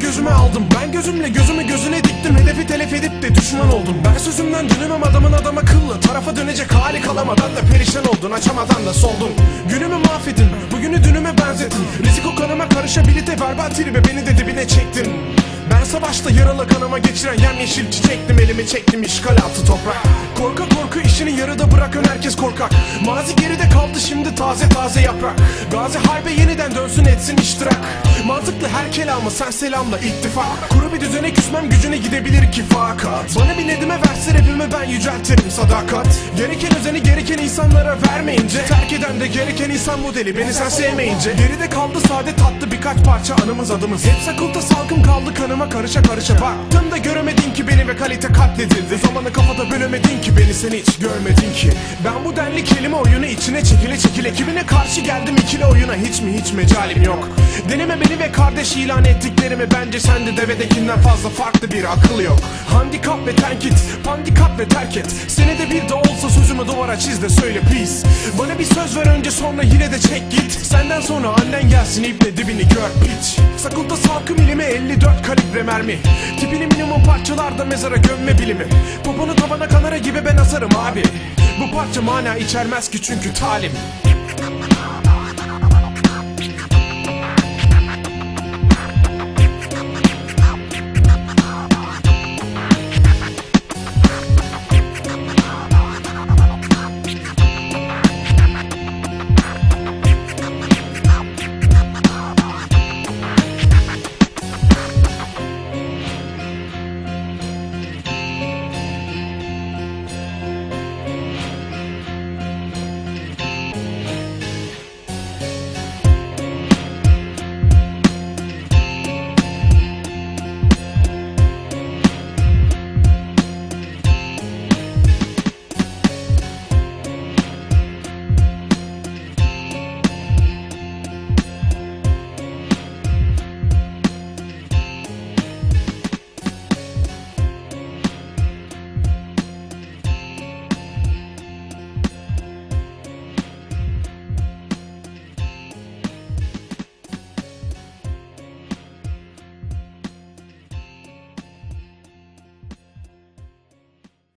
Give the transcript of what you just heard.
gözüme aldım. Ben gözümle gözümü gözüne diktim Hedefi telef edip de düşman oldum. Ben sözümden dönemem adamın adam akıllı Tarafa dönecek hali kalamadan da perişan oldun Açamadan da soldun Günümü mahvedin Bugünü dünüme benzetin Riziko kanıma karışabilite verbal tribe Beni de dibine çektin savaşta yaralı kanama geçiren yemyeşil çiçektim elimi çektim işgal altı toprak. Korka korku işini yarıda bırakın herkes korkak. Mazi geride kaldı şimdi taze taze yaprak. Gazi harbe yeniden dönsün etsin iştirak. Mantıklı her kelamı sen selamla ittifak. Kuru bir düzene küsmem gücüne gidebilir ki fakat Bana bir nedime verse rapimi ben yüceltirim sadakat. Gereken özeni gereken insanlara vermeyince Terk eden de gereken insan modeli beni sen sevmeyince. Geride kaldı sade tatlı birkaç parça anımız adımız. Hep sakılta salkım kaldı kanıma karışa karışa Baktım da göremedin ki beni ve kalite katledildi. Zamanı kafada bölemedin ki beni sen hiç görmedin ki. Ben bu denli kelime oyunu içine çekile çekile Ekibine karşı geldim ikili oyuna. Hiç mi hiç mecalim yok? Deneme beni ve kardeş ilan ettiklerimi Bence sende devedekinden fazla farklı bir akıl yok. Handikap ve tenkit, pandikap ve terk et. Senede bir de olsa sözümü duvara çiz de söyle please. Bana bir söz ver önce sonra yine de çek git. Senden sonra annen gelsin iple dibini gör piç Sakılda salkım ilimi 54 kalibre mermi. Tipini minimum parçalarda mezara gömme bilimi. Poponu tavana kanara gibi ben asarım abi. Bu parça mana içermez ki çünkü talim